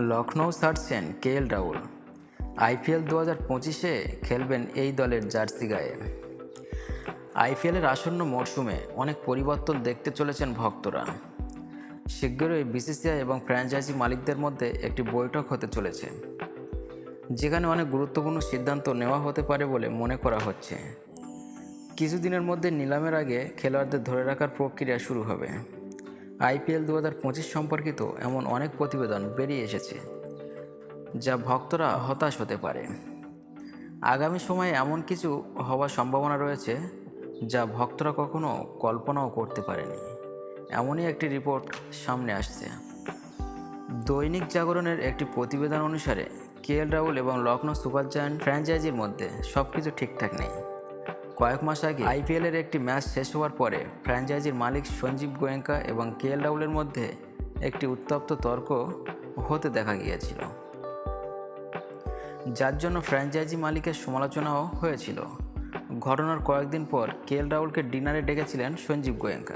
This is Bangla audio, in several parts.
লখনৌ ছাড়ছেন কে এল রাহুল। আইপিএল দু হাজার পঁচিশে খেলবেন এই দলের জার্সি গায়ে। আইপিএলের আসন্ন মরশুমে অনেক পরিবর্তন দেখতে চলেছেন ভক্তরা। শীঘ্রই বিসিসিআই এবং ফ্র্যাঞ্চাইজি মালিকদের মধ্যে একটি বৈঠক হতে চলেছে। যেখানে অনেক গুরুত্বপূর্ণ সিদ্ধান্ত নেওয়া হতে পারে বলে মনে করা হচ্ছে। কিছুদিনের মধ্যে নিলামের আগে খেলোয়াড়দের ধরে রাখার প্রক্রিয়া শুরু হবে। আইপিএল দু হাজার পঁচিশ সম্পর্কিত এমন অনেক প্রতিবেদন বেরিয়ে এসেছে, যা ভক্তরা হতাশ হতে পারে। আগামী সময়ে এমন কিছু হওয়ার সম্ভাবনা রয়েছে, যা ভক্তরা কখনো কল্পনাও করতে পারেনি। এমনই একটি রিপোর্ট সামনে আসছে। দৈনিক জাগরণের একটি প্রতিবেদন অনুসারে, কে এল রাহুল এবং লখনৌ সুপার জায়ান্ট ফ্র্যাঞ্চাইজির মধ্যে সব কিছু ঠিকঠাক নেই। কয়েক মাস আগে আইপিএলের একটি ম্যাচ শেষ হওয়ার পরে ফ্র্যাঞ্চাইজির মালিক সঞ্জীব গোয়েঙ্কা এবং কে এল রাহুলের মধ্যে একটি উত্তপ্ত তর্ক হতে দেখা গিয়েছিল। যার জন্য ফ্র্যাঞ্চাইজি মালিকের সমালোচনাও হয়েছিল। ঘটনার কয়েকদিন পর কে এল রাহুলকে ডিনারে ডেকেছিলেন সঞ্জীব গোয়েঙ্কা।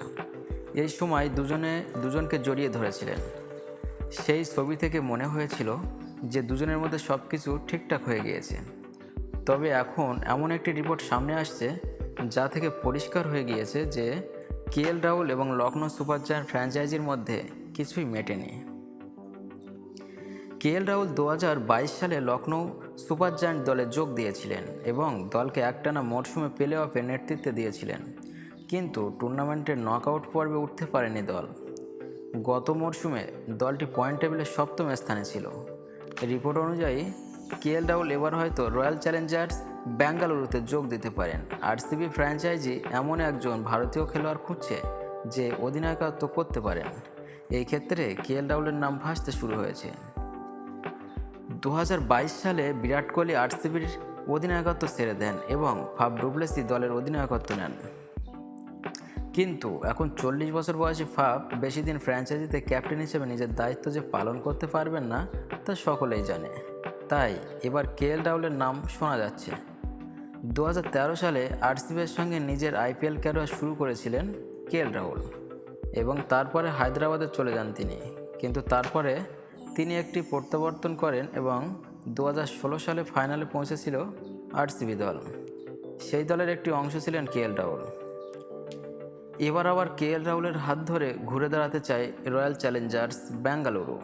এই সময় দুজনে, দুজনকে জড়িয়ে ধরেছিলেন। সেই ছবি থেকে মনে হয়েছিল যে দুজনের মধ্যে সব কিছু ঠিকঠাক হয়ে গিয়েছে। তবে এখন এমন একটি রিপোর্ট সামনে আসছে যা থেকে পরিষ্কার হয়ে গিয়েছে যে কে এল রাহুল এবং লখনৌ সুপার ফ্র্যাঞ্চাইজির মধ্যে কিছুই মেটেনি। কে এল রাহুল দু হাজার বাইশ সালে লখনৌ সুপার জায়ান্ট দলে যোগ দিয়েছিলেন এবং দলকে একটানা মরশুমে প্লে অফে নেতৃত্বে দিয়েছিলেন। কিন্তু টুর্নামেন্টের নকআউট পর্বে উঠতে পারেনি দল। গত মরশুমে দলটি পয়েন্ট টেবিলের সপ্তম স্থানে ছিল। রিপোর্ট অনুযায়ী কে এল রাহুল এবার হয়তো রয়্যাল চ্যালেঞ্জার্স বেঙ্গালুরুতে যোগ দিতে পারেন। আরসিবি ফ্র্যাঞ্চাইজি এমন একজন ভারতীয় খেলোয়াড় খুঁজছে যে অধিনায়কত্ব করতে পারেন। এই ক্ষেত্রে কে এল রাহুলের নাম ভাসতে শুরু হয়েছে। দু হাজার বাইশ সালে বিরাট কোহলি আরসিবির অধিনায়কত্ব ছেড়ে দেন এবং ফাব ডুপ্লেসি দলের অধিনায়কত্ব নেন। কিন্তু এখন চল্লিশ বছর বয়সী ফাব বেশি দিন ফ্র্যাঞ্চাইজিতে ক্যাপ্টেন হিসেবে নিজের দায়িত্ব যে পালন করতে পারবেন না, তা সকলেই জানে। তাই এবার কে এল রাহুলের নাম শোনা যাচ্ছে। দু হাজার তেরো সালে আরসিবির সঙ্গে নিজের আইপিএল ক্যারিয়ার শুরু করেছিলেন কে এল রাহুল এবং তারপরে হায়দ্রাবাদে চলে যান তিনি। কিন্তু তারপরে তিনি একটি প্রত্যাবর্তন করেন এবং দু হাজার ষোলো সালে ফাইনালে পৌঁছেছিল আরসিবি দল। সেই দলের একটি অংশ ছিলেন কে এল রাহুল। এবার আবার কে এল রাহুলের হাত ধরে ঘুরে দাঁড়াতে চায় রয়্যাল চ্যালেঞ্জার্স বেঙ্গালুরু